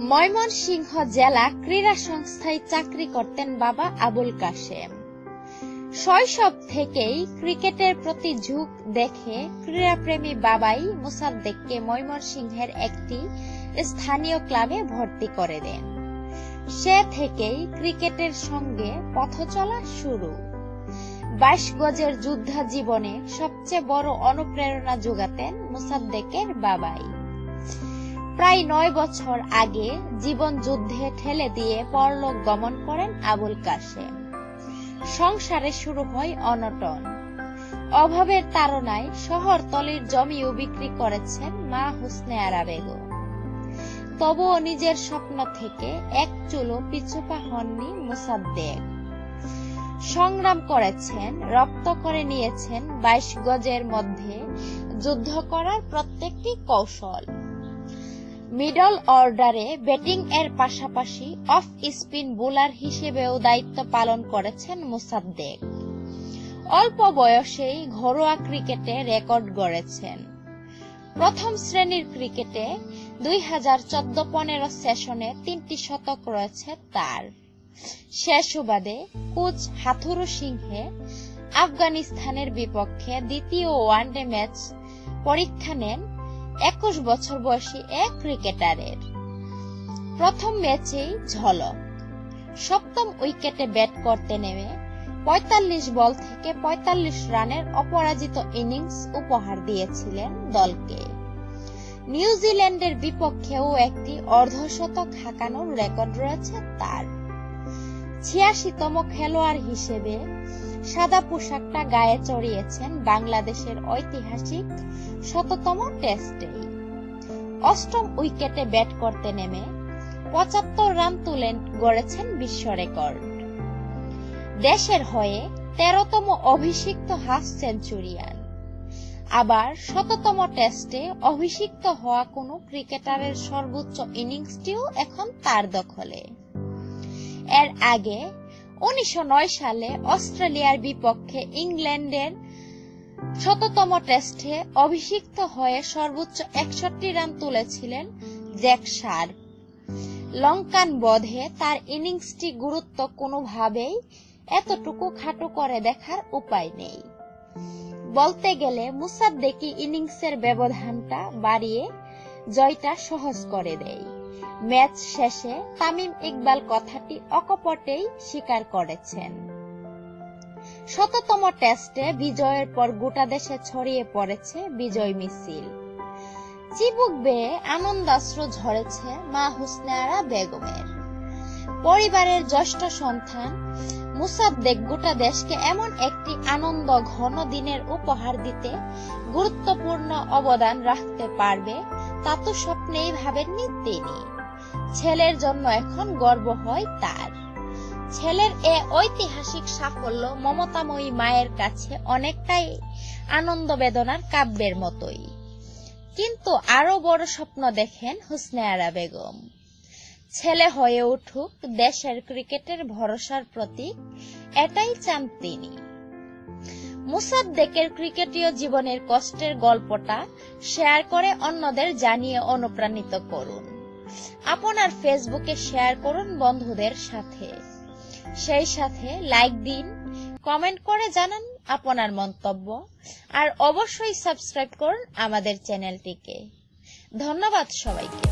ময়মনসিংহ জেলা ক্রীড়া সংস্থায় চাকরি করতেন বাবা আবুল কাশেম। শৈশব থেকেই ক্রিকেটের প্রতি ঝুঁক দেখে ক্রীড়াপ্রেমী বাবাই মুসাদ্দেককে ময়মনসিংহের একটি স্থানীয় ক্লাবে ভর্তি করে দেন। সে থেকেই ক্রিকেটের সঙ্গে পথ চলা শুরু। বাইশ গজের যুদ্ধা জীবনে সবচেয়ে বড় অনুপ্রেরণা যোগাতেন মুসাদ্দেকের বাবাই। প্রায় নয় বছর আগে জীবন যুদ্ধে ঠেলে দিয়ে পরলোক গমন করেন আবুল কাশেম। সংসারে শুরু হয় অনটন। অভাবের তাড়নায় শহরতলির জমিও বিক্রি করেছেন মা হুসনে আরা বেগম। তবুও নিজের স্বপ্ন থেকে এক চুলো পিছুপা হননি মুসাদ্দেক। সংগ্রাম করেছেন, রপ্ত করে নিয়েছেন বাইশ গজের মধ্যে যুদ্ধ করার প্রত্যেকটি কৌশল। মিডল অর্ডারে ব্যাটিং এর পাশাপাশি অফ স্পিন বোলার হিসেবেও দায়িত্ব পালন করেছেন মুসাদ্দেক। অল্প বয়সেই ঘরোয়া ক্রিকেটে রেকর্ড গড়েছেন। প্রথম শ্রেণির ক্রিকেটে দুই হাজার চোদ্দ পনেরো সেশনে তিনটি শতক রয়েছে তার। সে সুবাদে কোচ হাথুরু সিংহে আফগানিস্তানের বিপক্ষে দ্বিতীয় ওয়ানডে ম্যাচ পরীক্ষা নেন একুশ বছর বয়সী এক ক্রিকেটারের। প্রথম ম্যাচেই ঝলক। সপ্তম উইকেটে ব্যাট করতে নেমে পঁয়তাল্লিশ বল থেকে পঁয়তাল্লিশ রানের অপরাজিত ইনিংস উপহার দিয়েছিলেন দলকে। নিউজিল্যান্ডের বিপক্ষেও একটি অর্ধশতক হাঁকানোর রেকর্ড রয়েছে তার। ছিয়াশিতম খেলোয়াড় হিসেবে সাদা পোশাকটা গায়ে চড়িয়েছেন বাংলাদেশের ঐতিহাসিক শততম টেস্টে। অষ্টম উইকেটে ব্যাট করতে নেমে পঁচাত্তর রান তুলে গড়েছেন বিশ্ব রেকর্ড। দেশের হয়ে তেরোতম অভিষিক্ত হাফ সেঞ্চুরিয়ান। আবার শততম টেস্টে অভিষিক্ত হওয়া কোনো ক্রিকেটারের সর্বোচ্চ ইনিংসটিও এখন তার দখলে। এর আগে উনিশশো নয় সালে অস্ট্রেলিয়ার বিপক্ষে ইংল্যান্ডের শততম টেস্টে অভিষিক্ত হয়ে সর্বোচ্চ একষট্টি রান তুলেছিলেন জ্যাক শার্প। লঙ্কান বধে তার ইনিংসটি গুরুত্ব কোনোভাবেই এতটুকু খাটো করে দেখার উপায় নেই। বলতে গেলে মুসাদ্দেকি ইনিংসের ব্যবধানটা বাড়িয়ে জয়টা সহজ করে দেয়। ম্যাচ শেষে তামিম ইকবাল কথাটি অকপটেই স্বীকার করেছেন। শততম টেস্টে বিজয়ের পর গোটা দেশে ছড়িয়ে পড়েছে বিজয় মিছিল। চিবুক বেয়ে আনন্দাশ্রু ঝরেছে মা হুসনারা বেগমের। পরিবারের জ্যেষ্ঠ সন্তান মুসাদ্দেক গোটা দেশকে এমন একটি আনন্দ ঘন দিনের উপহার দিতে গুরুত্বপূর্ণ অবদান রাখতে পারবে তা তো স্বপ্নেই ভাবেননি তিনি। ছেলের জন্য এখন গর্ব হয় তার। ছেলের এ ঐতিহাসিক সাফল্য মমতাময়ী মায়ের কাছে অনেকটাই আনন্দ বেদনার কাব্যের মতোই। কিন্তু আরও বড় স্বপ্ন দেখেন হুসনে আরা বেগম। ছেলে হয়ে উঠুক দেশের ক্রিকেটের ভরসার প্রতীক, এটাই চান তিনি। মুসাদ্দেকের ক্রিকেটীয় জীবনের কষ্টের গল্পটা শেয়ার করে অন্যদের জানিয়ে অনুপ্রাণিত করুন। আপনার ফেসবুকে শেয়ার করুন বন্ধুদের সাথে। সেই সাথে লাইক দিন কমেন্ট করে জানান আপনার মন্তব্য, আর অবশ্যই সাবস্ক্রাইব করুন আমাদের চ্যানেলটিকে ধন্যবাদ সবাইকে।